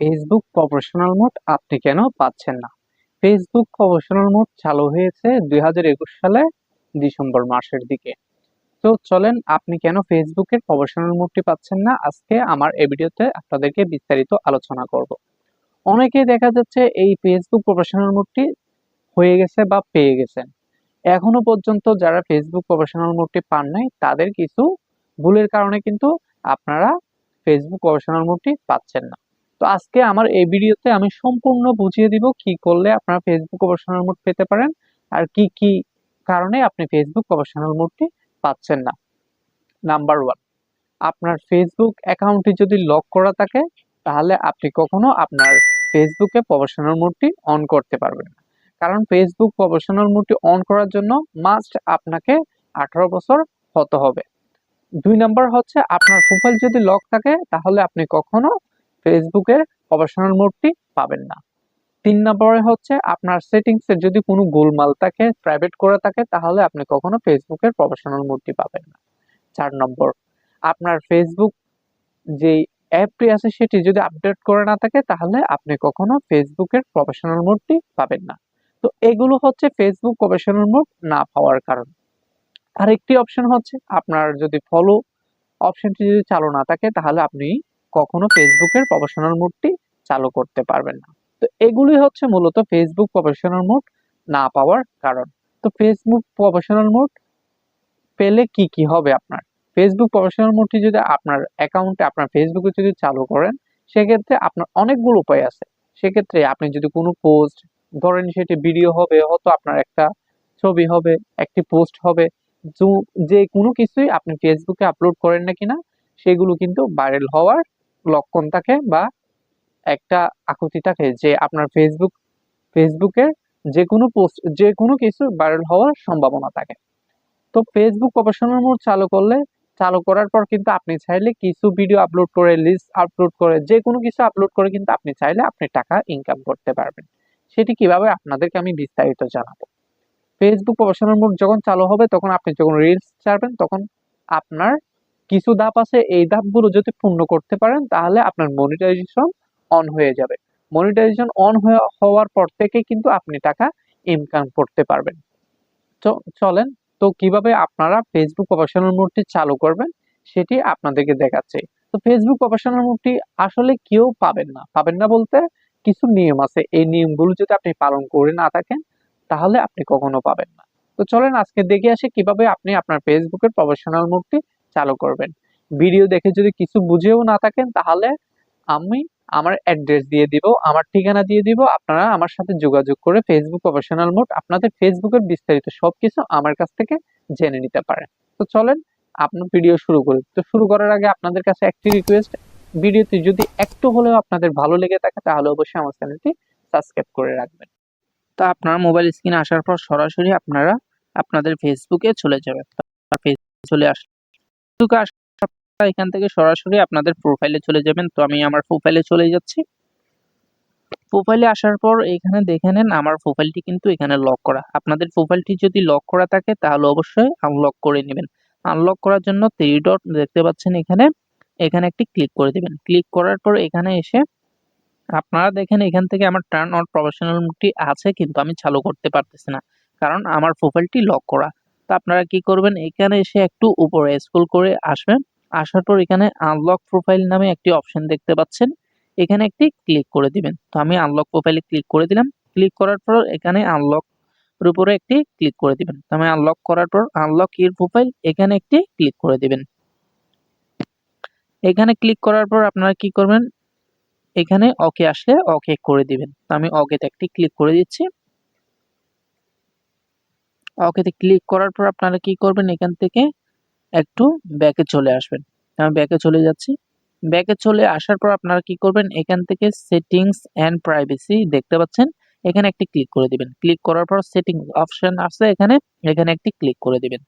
Facebook professional mode আপনি কেন পাচ্ছেন না? ফেসবুক প্রফেশনাল মোড চালু হয়েছে দুই হাজার একুশ সালে, ডিসেম্বর মাসের দিকে। তো চলেন আপনি কেন ফেসবুকের প্রফেশনাল মোডটি পাচ্ছেন না? আজকে আমার এই ভিডিওতে আপনাদেরকে বিস্তারিত আলোচনা করব। অনেকেই দেখা যাচ্ছে এই ফেসবুক প্রফেশনাল মোডটি হয়ে গেছে বা পেয়ে গেছেন। এখনও পর্যন্ত যারা ফেসবুক প্রফেশনাল মোডটি পান নাই, তাদের কিছু ভুলের কারণে কিন্তু আপনারা ফেসবুক প্রফেশনাল মোডটি পাচ্ছেন না। তো আজকে আমার এই ভিডিওতে আমি সম্পূর্ণ বুঝিয়ে দিব কি করলে আপনারা ফেসবুক প্রফেশনাল মোড পেতে পারেন আর কি কি কারণে আপনি ফেসবুক প্রফেশনাল মোডটি পাচ্ছেন না। নাম্বার ওয়ান আপনার ফেসবুক অ্যাকাউন্টটি যদি লক করা থাকে, তাহলে আপনি কখনো আপনার ফেসবুকে প্রফেশনাল মোডটি অন করতে পারবেন না। কারণ ফেসবুক প্রফেশনাল মোডটি অন করার জন্য মাস্ট আপনাকে আঠারো বছর হতে হবে। দুই নাম্বার হচ্ছে, আপনার প্রোফাইল যদি লক থাকে, তাহলে আপনি কখনো ফেসবুকের প্রফেশনাল মোডটি পাবেন না। তিন নম্বরে হচ্ছে আপনার সেটিংসে যদি কোনো গোলমাল থাকে প্রাইভেট করে থাকে, তাহলে আপনি কখনো ফেসবুকের প্রফেশনাল মোডটি পাবেন না। চার নম্বর, আপনার ফেসবুক যে অ্যাপটি আছে, সেটি যদি আপডেট করে না থাকে, তাহলে আপনি কখনো ফেসবুকের প্রফেশনাল মোডটি পাবেন না। তো এগুলো হচ্ছে ফেসবুক প্রফেশনাল মোড না পাওয়ার কারণ। আরেকটি অপশন হচ্ছে, আপনার যদি ফলো অপশনটি যদি চালু না থাকে, তাহলে আপনি কখনো ফেসবুকের প্রফেশনাল মোডটি চালু করতে পারবেন না। তো এগুলি হচ্ছে মূলত ফেসবুক প্রফেশনাল মোড না পাওয়ার কারণ। তো ফেসবুক প্রফেশনাল মোড পেলে কি কি হবে আপনার? ফেসবুক প্রফেশনাল মোডটি যদি আপনার অ্যাকাউন্টে আপনার ফেসবুকে যদি চালু করেন, সেক্ষেত্রে আপনার অনেকগুলো উপায় আছে। সেক্ষেত্রে আপনি যদি কোনো পোস্ট ধরেন সেটি ভিডিও হবে, হয়তো আপনার একটা ছবি হবে, একটি পোস্ট হবে যে কোনো কিছুই আপনি ফেসবুকে আপলোড করেন না কিনা, সেগুলো কিন্তু ভাইরাল হওয়ার লক্ষণ থাকে বা একটা আকুতি থাকে যে আপনার ফেসবুক ফেসবুকের যে কোনো পোস্ট যে কোনো কিছু ভাইরাল হওয়ার সম্ভাবনা থাকে। তো ফেসবুক প্রফেশনাল মোড চালু করলে, চালু করার পর কিন্তু আপনি চাইলে কিছু ভিডিও আপলোড করে লিস্ট আপলোড করে যে কোনো কিছু আপলোড করে কিন্তু আপনি চাইলে আপনি টাকা ইনকাম করতে পারবেন। সেটি কীভাবে আপনাদেরকে আমি বিস্তারিত জানাব। ফেসবুক প্রফেশনাল মোড যখন চালু হবে, তখন আপনি যখন রিলস ছাড়বেন, তখন আপনার কিছু ধাপ আছে, এই ধাপগুলো যদি পূর্ণ করতে পারেন, তাহলে আপনার মনিটাইজেশন অন হয়ে যাবে। মনিটাইজেশন অন হওয়ার পর থেকে কিন্তু আপনি টাকা ইনকাম করতে পারবেন। তো চলেন, তো কীভাবে আপনারা ফেসবুক প্রফেশনাল মোডটি চালু করবেন, সেটি আপনাদেরকে দেখাচ্ছে। তো ফেসবুক প্রফেশনাল মোডটি আসলে কেউ পাবেন না। পাবেন না বলতে কিছু নিয়ম আছে। এই নিয়মগুলো যদি আপনি পালন করে না থাকেন, তাহলে আপনি কখনো পাবেন না। তো চলেন, আজকে দেখে আসি কীভাবে আপনি আপনার ফেসবুকের প্রফেশনাল মোডটি চালু করবেন। ভিডিও দেখে যদি কিছু বুঝেও না থাকেন, তাহলে আমি আমার অ্যাড্রেস দিয়ে দিব, আমার ঠিকানা দিয়ে দিব, আপনারা আমার সাথে যোগাযোগ করে ফেসবুক প্রফেশনাল মোড আপনাদের ফেসবুকের বিস্তারিত সবকিছু আমার কাছ থেকে জেনে নিতে পারেন। তো চলেন আপনার ভিডিও শুরু করি। তো শুরু করার আগে আপনাদের কাছে একটি রিকোয়েস্ট ভিডিওটি যদি একটু হলেও আপনাদের ভালো লেগে থাকে, তাহলে অবশ্যই আমার চ্যানেলটি সাবস্ক্রাইব করে রাখবেন। তো আপনার মোবাইল স্ক্রিনে আসার পর সরাসরি আপনারা আপনাদের ফেসবুকে চলে যাবেন। চলে আসলে এখান থেকে সরাসরি আপনাদের প্রোফাইলে চলে যাবেন। তো আমি আমার প্রোফাইলে চলে যাচ্ছি। প্রোফাইলে আসার পর এখানে দেখে নেন আমার প্রোফাইলটি কিন্তু এখানে লক করা। আপনাদের প্রোফাইলটি যদি লক করা থাকে তাহলে অবশ্যই আনলক করে নেবেন। আনলক করার জন্য থ্রি ডট দেখতে পাচ্ছেন এখানে এখানে একটি ক্লিক করে দেবেন। ক্লিক করার পর এখানে এসে আপনারা দেখেন এখান থেকে আমার টার্ন অন প্রফেশনাল মোডটি আছে কিন্তু আমি চালু করতে পারতেছি না। কারণ আমার প্রোফাইলটি লক করা। তো আপনারা কি করবেন? এখানে এসে একটু উপরে স্ক্রল করে আসবেন। আসার পর এখানে আনলক প্রোফাইল নামে একটি অপশন দেখতে পাচ্ছেন। এখানে একটি ক্লিক করে দিবেন। তো আমি আনলক প্রোফাইলে ক্লিক করে দিলাম। ক্লিক করার পর এখানে আনলক এর উপরে একটি ক্লিক করে দিবেন। তো আমি আনলক করার পর আনলক ইউর প্রোফাইল এখানে একটি ক্লিক করে দিবেন। এখানে ক্লিক করার পর আপনারা কি করবেন? এখানে ওকে আসলে ওকে করে দিবেন। তো আমি ওকেতে একটি ক্লিক করে দিচ্ছি। ওকেতে ক্লিক করার পর আপনারা কি করবেন? এখান থেকে একটু ব্যাকে চলে আসবেন। আমি ব্যাকে চলে যাচ্ছি। ব্যাকে চলে আসার পর আপনারা কি করবেন? এখান থেকে সেটিংস অ্যান্ড প্রাইভেসি দেখতে পাচ্ছেন? এখানে একটি ক্লিক করে দিবেন। ক্লিক করার পর সেটিং অপশন আছে এখানে। এখানে একটি ক্লিক করে দিবেন।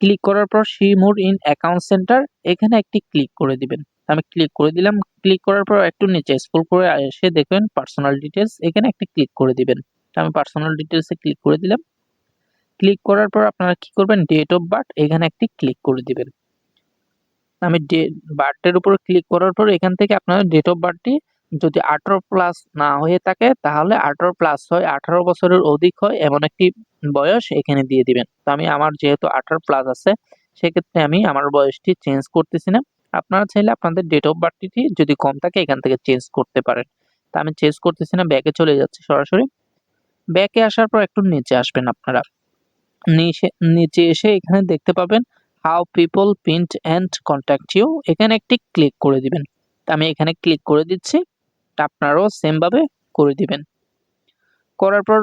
ক্লিক করার পর see more in account center এখানে একটি ক্লিক করে দিবেন। আমি ক্লিক করে দিলাম। ক্লিক করার পর একটু নিচে স্ক্রল করে এসে দেখবেন পার্সোনাল ডিটেলস এখানে একটি ক্লিক করে দিবেন। আমি পার্সোনাল ডিটেলসে ক্লিক করে দিলাম। ক্লিক করার পর আপনারা কি করবেন? ডেট অফ বার্থ এখানে একটি ক্লিক করে দিবেন। আমি ডে বার্থের উপর ক্লিক করার পর এখান থেকে আপনার ডেট অফ বার্থটি যদি আঠারো প্লাস না হয়ে থাকে, তাহলে আঠারো প্লাস হয়, আঠারো বছরের অধিক হয়, এমন একটি বয়স এখানে দিয়ে দিবেন। তো আমি আমার যেহেতু আঠারো প্লাস আছে, সেক্ষেত্রে আমি আমার বয়সটি চেঞ্জ করতেছি না। আপনারা চাইলে আপনাদের ডেট অফ বার্থটি যদি কম থাকে, এখান থেকে চেঞ্জ করতে পারেন। তা আমি চেঞ্জ করতেছি না ব্যাকে চলে যাচ্ছি সরাসরি। ব্যাকে আসার পর একটু নিচে আসবেন আপনারা। নিচে নিচে এসে এখানে দেখতে পাবেন how people print and contact you এখানে একটি ক্লিক করে দিবেন। আমি এখানে ক্লিক করে দিচ্ছি। আপনারাও সেমভাবে করে দিবেন। করার পর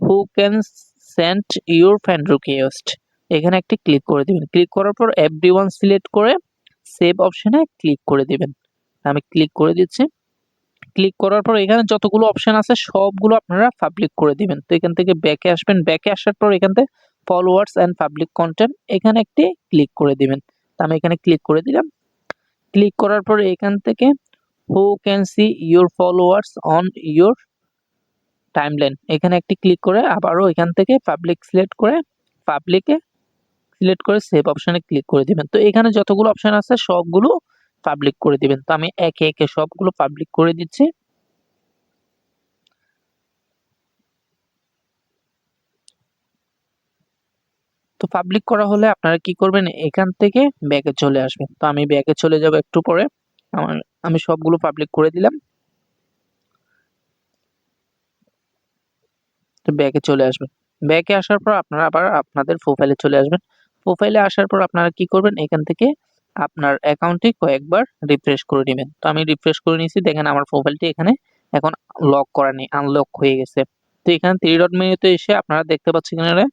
who can send your friend request এখানে একটি ক্লিক করে দিবেন। ক্লিক করার পর এভরি ওয়ান সিলেক্ট করে সেভ অপশনে ক্লিক করে দিবেন। আমি ক্লিক করে দিচ্ছি। ক্লিক করার পর এখানে যতগুলো অপশন আছে সবগুলো আপনারা পাবলিক করে দিবেন। তো এখান থেকে ব্যাকে আসবেন। ব্যাকে আসার পর এখান থেকে ফলোয়ার্স অ্যান্ড পাবলিক কন্টেন্ট এখানে একটি ক্লিক করে দিবেন। তো আমি এখানে ক্লিক করে দিলাম। ক্লিক করার পর এখান থেকে who can see your followers on your timeline এখানে একটি ক্লিক করে আবারও এখান থেকে পাবলিক সিলেক্ট করে পাবলিকে সিলেক্ট করে সেভ অপশানে ক্লিক করে দিবেন। তো এখানে যতগুলো অপশান আছে সবগুলো পাবলিক করে দিবেন। তো আমি একে একে সবগুলো পাবলিক করে দিচ্ছি। তো পাবলিক করা হলে আপনারা কি করবেন? এখান থেকে ব্যাকে চলে আসবেন। তো আমি ব্যাকে চলে যাব একটু পরে। আমার, আমি সবগুলো পাবলিক করে দিলাম। তো ব্যাকে চলে আসবেন। ব্যাকে আসার পর আপনারা আবার আপনাদের প্রোফাইলে চলে আসবেন। প্রোফাইলে আসার পর আপনারা কি করবেন? এখান থেকে আপনার অ্যাকাউন্টটি কয়েকবার রিফ্রেশ করে নেবেন। তো আমি রিফ্রেশ করে নিয়েছি, দেখেন আমার প্রোফাইলটি এখানে এখন লক করা নেই আনলক হয়ে গেছে। তো এখানে থ্রি ডট মেনুতে এসে আপনারা দেখতে পাচ্ছেন এখানে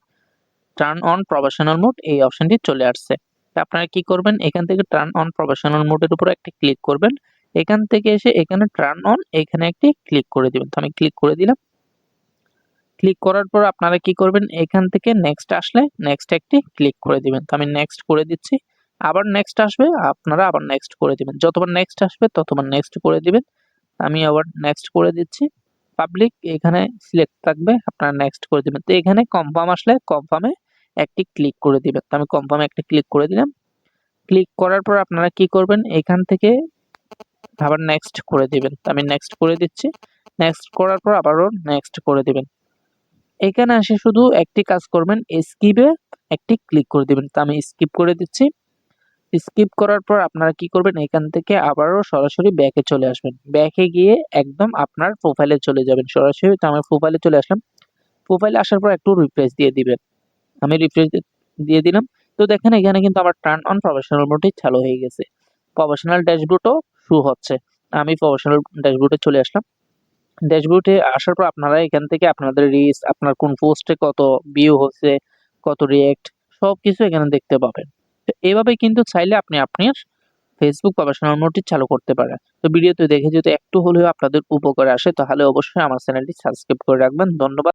টার্ন অন প্রফেশনাল মোড এই অপশনটি চলে আসছে। আপনারা কি করবেন, এখান থেকে টার্ন অন প্রফেশনাল মোডের উপর একটি ক্লিক করবেন। এখান থেকে এসে এখানে টার্ন অন এখানে একটি ক্লিক করে দিবেন। তো আমি ক্লিক করে দিলাম। ক্লিক করার পর আপনারা কি করবেন, এখান থেকে নেক্সট আসলে নেক্সট একটি ক্লিক করে দিবেন। তো আমি নেক্সট করে দিচ্ছি। আবার নেক্সট আসবে, আপনারা আবার নেক্সট করে দিবেন। যতবার নেক্সট আসবে, ততবার নেক্সট করে দিবেন। আমি আবার নেক্সট করে দিচ্ছি। পাবলিক এখানে সিলেক্ট থাকবে, আপনারা নেক্সট করে দিবেন। তো এখানে কনফার্ম আসলে কনফার্মে একটি ক্লিক করে দিবেন। তো আমি কনফার্মে একটি ক্লিক করে দিলাম। ক্লিক করার পর আপনারা কি করবেন? এখান থেকে আবার নেক্সট করে দিবেন। তো আমি নেক্সট করে দিচ্ছি। নেক্সট করার পর আবারও নেক্সট করে দিবেন। এখানে এসে শুধু একটি কাজ করবেন স্কিপে একটি ক্লিক করে দিবেন। তো আমি স্কিপ করে দিচ্ছি। স্কিপ করার পর আপনারা কি করবেন? এখান থেকে আবারও সরাসরি ব্যাকে চলে আসবেন। ব্যাকে গিয়ে একদম আপনার প্রোফাইলে চলে যাবেন। সরাসরি তো আমার প্রোফাইলে চলে আসলাম। প্রোফাইলে আসার পর একটু রিফ্রেশ দিয়ে দিবেন। আমি রিফ্রেশ দিয়ে দিলাম। তো দেখেন এখানে কিন্তু আমার টার্ন অন প্রফেশনাল মোডটি চালু হয়ে গেছে। প্রফেশনাল ড্যাশবোর্ডও শু হচ্ছে। আমি প্রফেশনাল ড্যাশবোর্ডে চলে আসলাম। ড্যাশবোর্ডে আসার পর আপনারা এখান থেকে আপনাদের রিচ আপনার কোন পোস্টে কত ভিউ হচ্ছে, কত রিয়েক্ট সব কিছু এখানে দেখতে পাবেন। তো এভাবে কিন্তু চাইলে আপনি আপনার ফেসবুক প্রফেশনাল মোডটি চালু করতে পারেন। তো ভিডিওতে দেখে যদি একটু হলেও আপনাদের উপকারে আসে, তাহলে অবশ্যই আমার চ্যানেলটি সাবস্ক্রাইব করে রাখবেন। ধন্যবাদ।